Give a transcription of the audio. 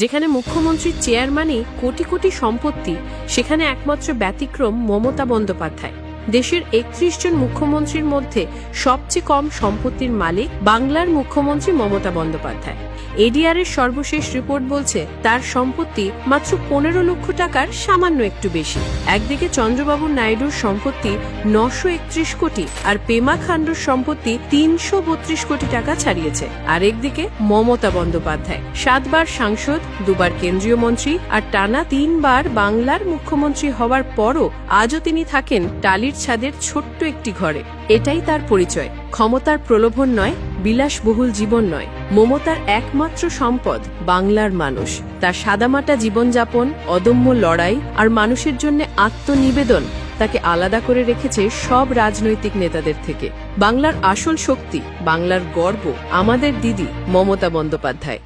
যেখানে মুখ্যমন্ত্রীর চেয়ারম্যানই কোটি কোটি সম্পত্তি সেখানে একমাত্র ব্যতিক্রম মমতা বন্দ্যোপাধ্যায়। দেশের একত্রিশ জন মুখ্যমন্ত্রীর মধ্যে সবচেয়ে কম সম্পত্তির মালিক বাংলার মুখ্যমন্ত্রী মমতা বন্দ্যোপাধ্যায়। এডিআর এর সর্বশেষ রিপোর্ট বলছে, তার সম্পত্তি মাত্র পনেরো লক্ষ টাকার সামান্য একটু বেশি। একদিকে চন্দ্রবাবু নাইডুর সম্পত্তি নশো একত্রিশ কোটি আর পেমা খান্ডুর সম্পত্তি তিনশো বত্রিশ কোটি টাকা ছাড়িয়েছে। আর একদিকে মমতা বন্দ্যোপাধ্যায়। সাতবার সাংসদ, দুবার কেন্দ্রীয় মন্ত্রী আর টানা তিনবার বাংলার মুখ্যমন্ত্রী হওয়ার পরও আজও তিনি থাকেন টালির ছাদের ছোট্ট একটি ঘরে। এটাই তার পরিচয়। ক্ষমতার প্রলোভন নয়, বিলাসবহুল জীবন নয়। মমতার একমাত্র সম্পদ বাংলার মানুষ। তার সাদামাটা জীবনযাপন, অদম্য লড়াই আর মানুষের জন্য আত্মনিবেদন তাকে আলাদা করে রেখেছে সব রাজনৈতিক নেতাদের থেকে। বাংলার আসল শক্তি, বাংলার গর্ব, আমাদের দিদি মমতা বন্দ্যোপাধ্যায়।